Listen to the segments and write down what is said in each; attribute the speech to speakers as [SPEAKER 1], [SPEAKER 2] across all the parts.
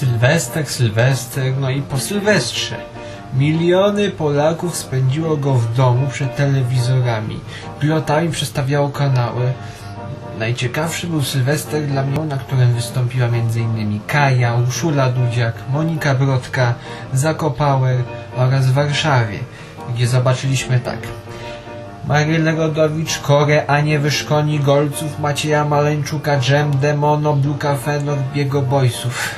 [SPEAKER 1] Sylwester, Sylwester, no i po Sylwestrze. Miliony Polaków spędziło go w domu przed telewizorami. Pilotami przestawiało kanały. Najciekawszy był Sylwester dla mnie, na którym wystąpiła m.in. Kaja, Urszula Dudziak, Monika Brodka, Zakopałer oraz w Warszawie, gdzie zobaczyliśmy tak. Marylę Rodowicz, Korę, Anię Wyszkoni, Golców, Macieja Maleńczuka, Dżem, Demono, Bluka Fenor, Biego Boysów.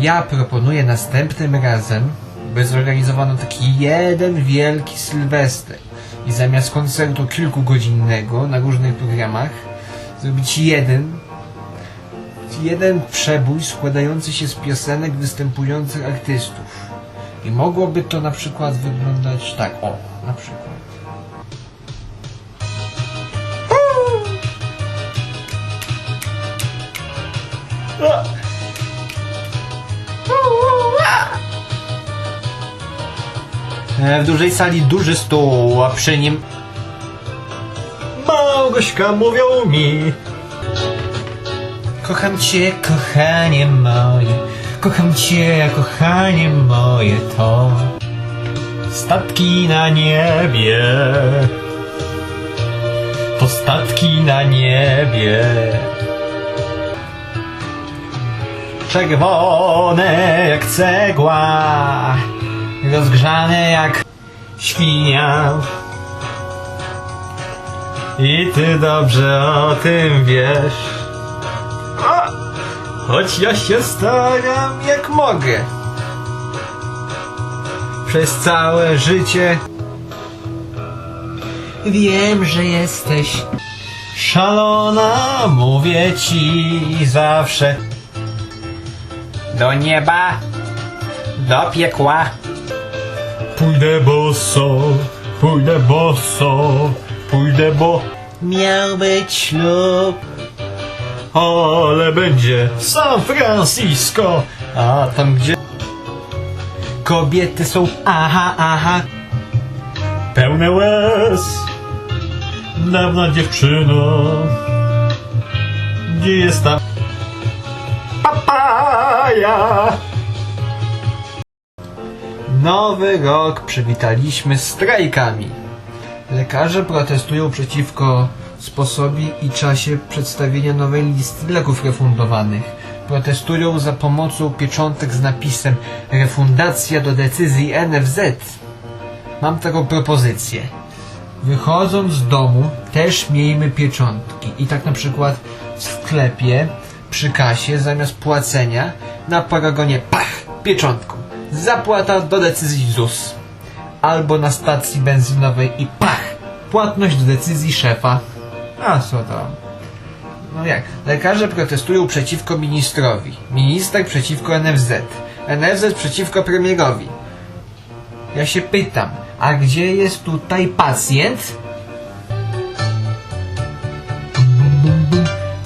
[SPEAKER 1] Ja proponuję następnym razem, by zorganizowano taki jeden wielki Sylwester i zamiast koncertu kilkugodzinnego na różnych programach zrobić jeden jeden przebój składający się z piosenek występujących artystów. I mogłoby to na przykład wyglądać tak, o, na przykład. W dużej sali duży stół, a przy nim
[SPEAKER 2] Małgośka mówią mi.
[SPEAKER 1] Kocham cię, kochanie moje, kocham cię, kochanie moje to.
[SPEAKER 2] Statki na niebie. To statki na niebie. Czerwone jak cegła Rozgrzane jak świnia I ty dobrze o tym wiesz! Choć ja się staram
[SPEAKER 1] Jak mogę. Przez całe życie wiem, że jesteś
[SPEAKER 2] Szalona, mówię ci zawsze.
[SPEAKER 1] do nieba, do piekła.
[SPEAKER 2] Pójdę boso, pójdę boso, pójdę bo,
[SPEAKER 1] Miał być ślub.
[SPEAKER 2] ale będzie San Francisco, a tam gdzie
[SPEAKER 1] Kobiety są aha, aha.
[SPEAKER 2] pełne łez. Dawna dziewczyno, gdzie jest ta papaja?
[SPEAKER 1] Nowy rok przywitaliśmy strajkami. Lekarze protestują przeciwko sposobie i czasie przedstawienia nowej listy leków refundowanych. Protestują za pomocą pieczątek z napisem refundacja do decyzji NFZ. Mam taką propozycję. Wychodząc z domu też miejmy pieczątki. I tak na przykład w sklepie przy kasie zamiast płacenia na paragonie pach pieczątką. Zapłata do decyzji ZUS. Albo na stacji benzynowej i pach płatność do decyzji szefa. A co tam? No jak? Lekarze protestują przeciwko ministrowi. Minister przeciwko NFZ. NFZ przeciwko premierowi. Ja się pytam, a gdzie jest tutaj pacjent?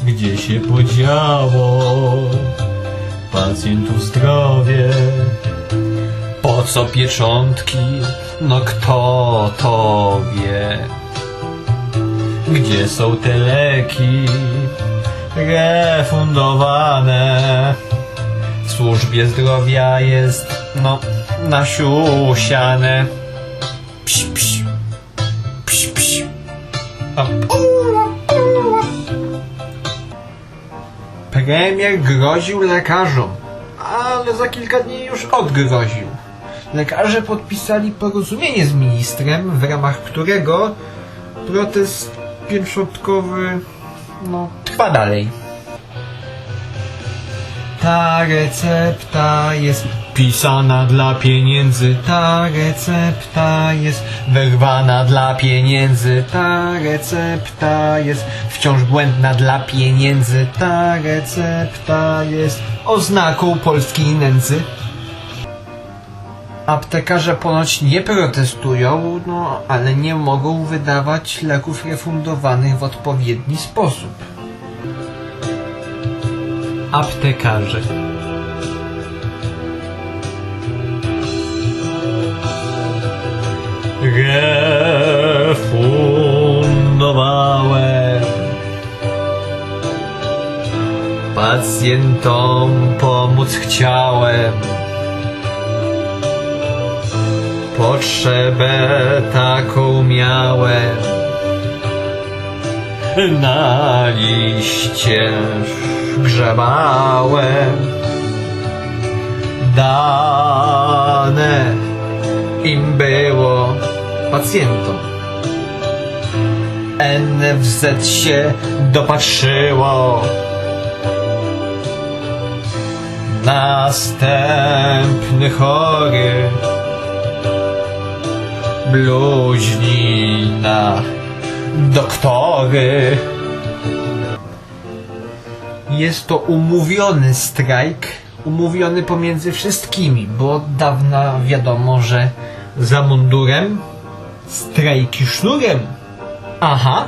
[SPEAKER 2] Gdzie się podziało pacjentów zdrowie?
[SPEAKER 1] Co pieczątki? No kto to wie?
[SPEAKER 2] Gdzie są te leki refundowane?
[SPEAKER 1] W służbie zdrowia jest, no, nasiusiane. Pś. Pś, pś. A. Premier groził lekarzom, ale za kilka dni już odgroził. Lekarze podpisali porozumienie z ministrem, w ramach którego protest pieczątkowy, no, trwa dalej. Ta recepta jest pisana dla pieniędzy. Ta recepta jest wyrwana dla pieniędzy. Ta recepta jest wciąż błędna dla pieniędzy. Ta recepta jest oznaką polskiej nędzy. Aptekarze ponoć nie protestują, no ale nie mogą wydawać leków refundowanych w odpowiedni sposób.
[SPEAKER 2] Aptekarze. Refundowałem Pacjentom pomóc chciałem. Potrzebę taką miałem. Na liście grzebałem. Dane im było pacjentom. NFZ się dopatrzyło. Następny chory bluźni na doktory.
[SPEAKER 1] Jest to umówiony strajk, umówiony pomiędzy wszystkimi, bo od dawna wiadomo, że
[SPEAKER 2] Za mundurem
[SPEAKER 1] strajki sznurem. Aha,